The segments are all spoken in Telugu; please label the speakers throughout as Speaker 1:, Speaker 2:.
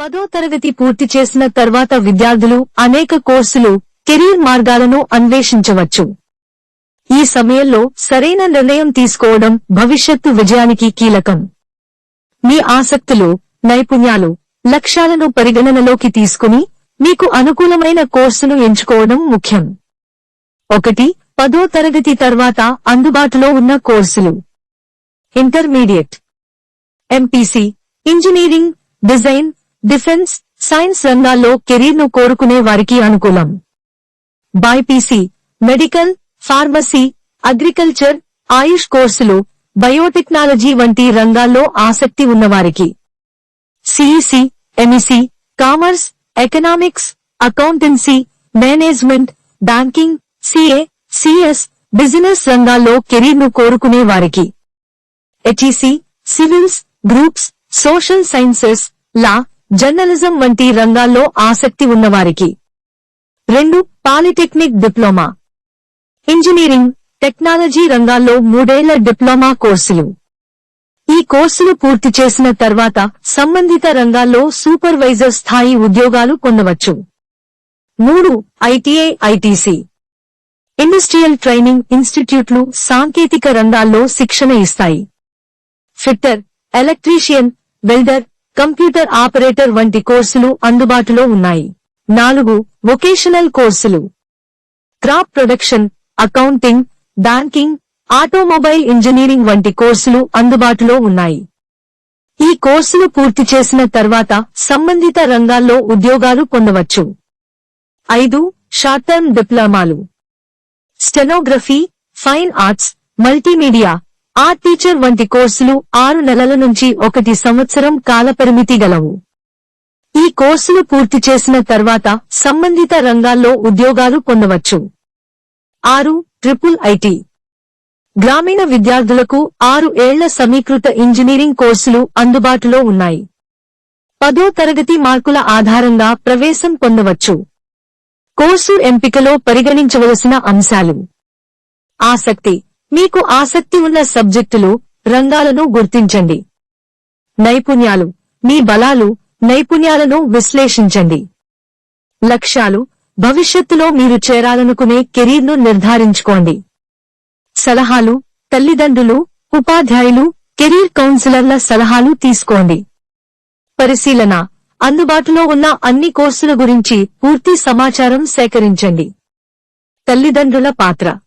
Speaker 1: పదో తరగతి పూర్తి చేసిన తర్వాత విద్యార్థులు అనేక కోర్సులు కెరీర్ మార్గాలను అన్వేషించవచ్చు. ఈ సమయంలో సరైన నిర్ణయం తీసుకోవడం భవిష్యత్తు విజయానికి కీలకం. మీ ఆసక్తులు నైపుణ్యాలు లక్ష్యాలను పరిగణనలోకి తీసుకుని మీకు అనుకూలమైన కోర్సును ఎంచుకోవడం ముఖ్యం. ఒకటి పదో తరగతి తర్వాత అందుబాటులో ఉన్న కోర్సులు. Intermediate. MPC engineering design defence science రంగాల్లో కెరీర్ను కోరుకునే వారికి అనుకూలం. BiPC medical pharmacy agriculture AYUSH కోర్సులు బయోటెక్నాలజీ వంటి రంగాల్లో ఆసక్తి ఉన్నవారికి. CEC MEC commerce economics accountancy management banking CA CS business రంగాల్లో కెరీర్ను కోరుకునే వారికి. HEC civils groups social sciences law journalism వంటి రంగాల్లో ఆసక్తి ఉన్నవారికి. రెండు పాలిటెక్నిక్ డిప్లొమా. ఇంజనీరింగ్ టెక్నాలజీ రంగాల్లో మూడేళ్ళ డిప్లొమా కోర్సులు. ఈ కోర్సులు పూర్తి చేసిన తర్వాత సంబంధిత రంగాల్లో సూపర్వైజర్ స్థాయి ఉద్యోగాలు పొందవచ్చు. మూడు ఐటీఐ ఐటీసీ. ఇండస్ట్రియల్ ట్రైనింగ్ ఇన్స్టిట్యూట్లు సాంకేతిక రంగాల్లో శిక్షణ ఇస్తాయి. Fitter electrician welder computer operator వంటి కోర్సులు అందుబాటులో ఉన్నాయి. నాలుగు వొకేషనల్ కోర్సులు. Crop production accounting banking automobile engineering వంటి కోర్సులు అందుబాటులో ఉన్నాయి. ఈ కోర్సులు పూర్తి చేసిన తర్వాత సంబంధిత రంగాల్లో ఉద్యోగాలు పొందవచ్చు. ఐదు short term డిప్లొమాలు. Stenography fine arts multimedia art teacher వంటి కోర్సులు ఆరు నెలల నుంచి ఒకటి సంవత్సరం కాలపరిమితి గలవు. ఈ కోర్సులు పూర్తి చేసిన తర్వాత సంబంధిత రంగాల్లో ఉద్యోగాలు పొందవచ్చు. ఆరు ట్రిపుల్ ఐటీ. గ్రామీణ విద్యార్థులకు ఆరు ఏళ్ళ సమీకృత ఇంజనీరింగ్ కోర్సులు అందుబాటులో ఉన్నాయి. పదో తరగతి మార్కుల ఆధారంగా ప్రవేశం పొందవచ్చు. కోర్సు ఎంపికలో పరిగణించవలసిన అంశాలు. ఆసక్తి. మీకు ఆసక్తి ఉన్న సబ్జెక్టులు రంగాలను గుర్తించండి. నైపుణ్యాలు. మీ బలాలు నైపుణ్యాలను విశ్లేషించండి. లక్ష్యాలు. భవిష్యత్తులో మీరు చేరాలనుకునే కెరీర్ను నిర్ధారించుకోండి. సలహాలు. తల్లిదండ్రులు ఉపాధ్యాయులు కెరీర్ కౌన్సిలర్ల సలహాలు తీసుకోండి. పరిశీలన. అందుబాటులో ఉన్న అన్ని కోర్సుల గురించి పూర్తి సమాచారం సేకరించండి. తల్లిదండ్రుల పాత్ర.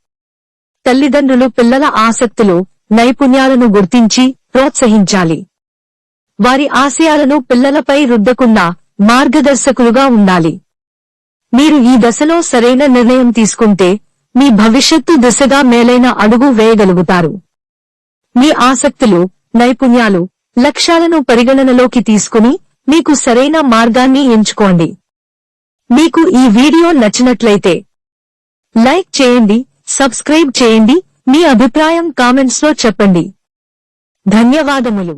Speaker 1: తల్లిదండ్రులు పిల్లల ఆసక్తులు నైపుణ్యాలను గుర్తించి ప్రోత్సహించాలి. వారి ఆశయాలను పిల్లలపై రుద్దకుండా మార్గదర్శకులుగా ఉండాలి. మీరు ఈ దశలో సరైన నిర్ణయం తీసుకుంటే మీ భవిష్యత్తు దిశగా మేలైన అడుగు వేయగలుగుతారు. మీ ఆసక్తులు నైపుణ్యాలు లక్ష్యాలను పరిగణనలోకి తీసుకుని మీకు సరైన మార్గాన్ని ఎంచుకోండి. మీకు ఈ వీడియో నచ్చినట్లయితే లైక్ చేయండి సబ్స్క్రైబ్ చేయండి మీ అభిప్రాయం కామెంట్స్లో చెప్పండి. ధన్యవాదములు.